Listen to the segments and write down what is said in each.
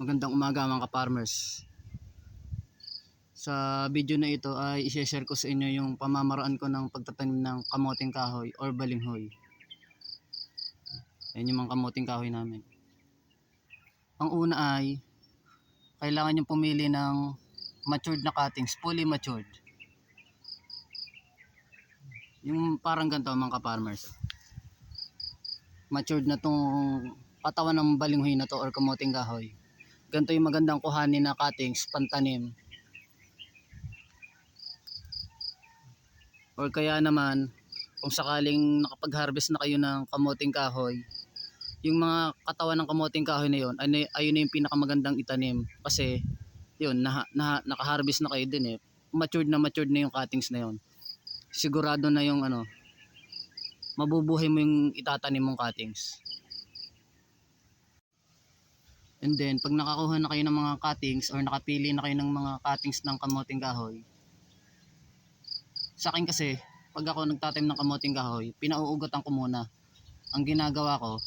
Magandang umaga mga ka-farmers. Sa video na ito ay i-share ko sa inyo yung pamamaraan ko ng pagtatanim ng kamoting kahoy or balinghoy. Yan yung mga kamoting kahoy namin. Ang una ay kailangan yung pumili ng matured na cuttings, fully matured. Yung parang ganito mga ka-farmers. Matured na tong katawan ng balinghoy na to or kamoting kahoy ganito yung magandang kuhanin na cuttings pantanim. Or kaya naman kung sakaling nakapag-harvest na kayo ng kamoting kahoy yung mga katawan ng kamoting kahoy na yun ay, ayun na yung pinakamagandang itanim. Kasi yun na, na, naka-harvest na kayo din eh. Matured na matured na yung cuttings na yun. Sigurado na yung ano mabubuhay mo yung itatanim mong cuttings And then, pag nakakuha na kayo ng mga cuttings or nakapili na kayo ng mga cuttings ng kamoting kahoy, sa akin kasi, pag ako nagtatanim ng kamoting kahoy, pinauugatan ko muna. Ang ginagawa ko,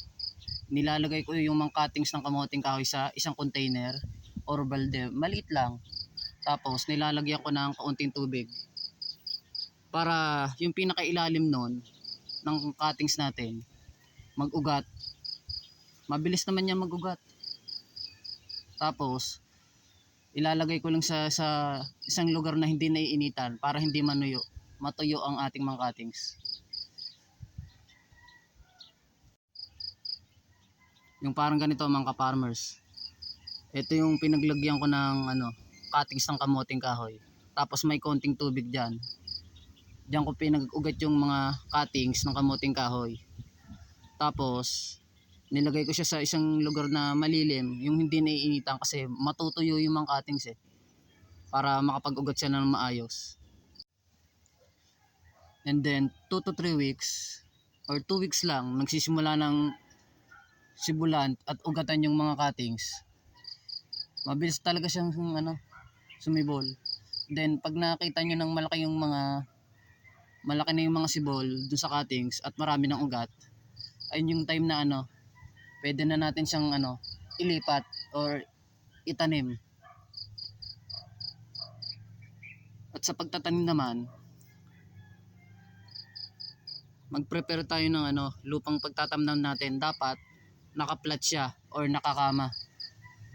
nilalagay ko yung mga cuttings ng kamoting kahoy sa isang container or balde, maliit lang. Tapos, nilalagyan ko ng kaunting tubig. Para yung pinakailalim nun, ng cuttings natin, mag-ugat. Mabilis naman yan mag-ugat. Tapos, ilalagay ko lang sa, sa isang lugar na hindi naiinitan para hindi manuyo, matuyo ang ating mga cuttings. Yung parang ganito mga ka-farmers. Ito yung pinaglagyan ko ng ano, cuttings ng kamoting kahoy. Tapos may konting tubig dyan. Diyan ko pinag-ugat yung mga cuttings ng kamoting kahoy. Tapos, nilagay ko siya sa isang lugar na malilim, yung hindi naiinitan kasi matutuyo yung mga cuttings eh. Para makapag-ugat siya ng maayos. And then, 2 to 3 weeks, or 2 weeks lang, nagsisimula ng sibulan at ugatan yung mga cuttings. Mabilis talaga siyang ano, sumibol. Then, pag nakita nyo ng malaki yung mga malaki na yung mga sibol dun sa cuttings at marami ng ugat, ayun yung time na ano, pwede na natin siyang ano, ilipat or itanim. At sa pagtatanim naman, mag-prepare tayo ng ano, lupang pagtatamnam natin. Dapat nakaplat siya or nakakama.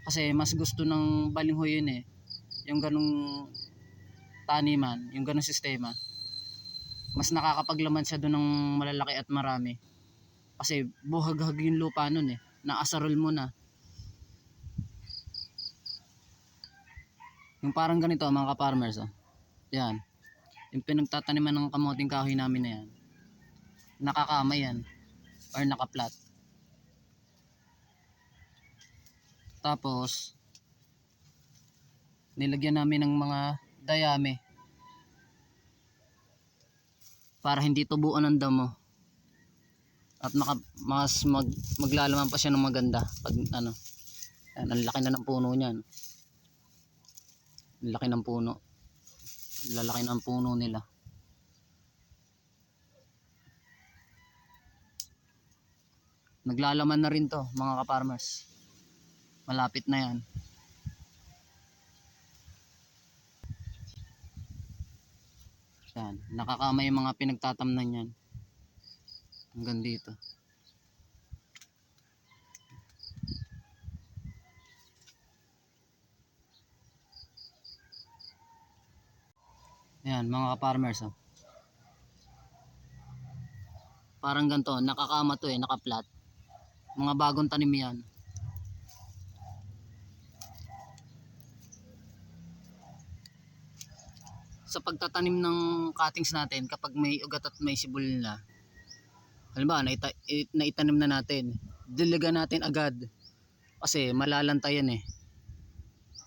Kasi mas gusto ng balinghoy yun eh. Yung ganong taniman, yung ganong sistema. Mas nakakapaglaman siya doon ng malalaki at marami. Kasi buhag-hag yung lupa nun eh. Naasarol mo na. Yung parang ganito mga ka-farmers oh. Yan. Yung pinagtataniman ng kamoting kahoy namin na yan. Nakakama yan. Or nakaplat. Tapos, nilagyan namin ng mga dayami. Para hindi tubuan ng damo at maka, mas mag, maglalaman pa siya ng maganda pag ano yan, ang laki na ng puno niyan. Ang laki ng puno. Lalaki ng puno nila. Naglalaman na rin to mga ka-farmers. Malapit na yan. Yan nakakama yung mga pinagtatamnan yan hanggang dito Ayan, mga ka-farmers oh. Parang ganito, nakakama to eh, nakaplat. Mga bagong tanim yan. Sa pagtatanim ng cuttings natin, kapag may ugat at may sibol na, halimbawa naita, naitanim na natin. Diligan natin agad. Kasi malalanta yan eh.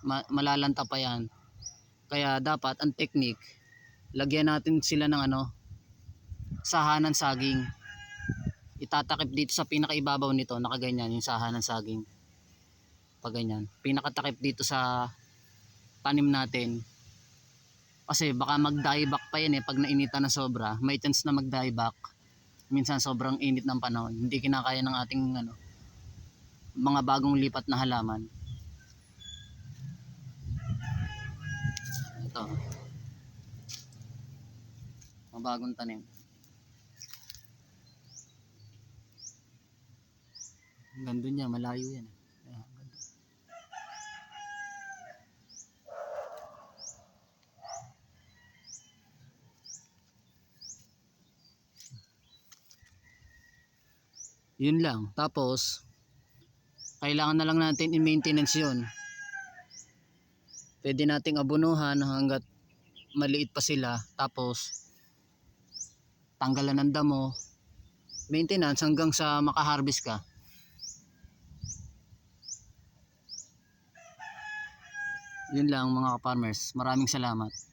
Ma- malalanta pa yan. Kaya dapat ang technique lagyan natin sila ng ano sahanan saging. Itatakip dito sa pinakaibabaw nito nakaganyan yung sahanan saging. Pag ganyan. Pinakatakip dito sa tanim natin. Kasi baka mag dieback pa yan eh pag nainitan na sobra may chance na mag dieback minsan sobrang init ng panahon hindi kinakaya ng ating ano mga bagong lipat na halaman. Ito. Mga bagong tanim. Ang ganda niya malayo yan. Yun lang. Tapos, kailangan na lang natin i-maintenance yun. Pwede nating abunuhan hanggat maliit pa sila. Tapos, tanggalan ng damo. Maintenance hanggang sa makaharvest ka. Yun lang mga farmers. Maraming salamat.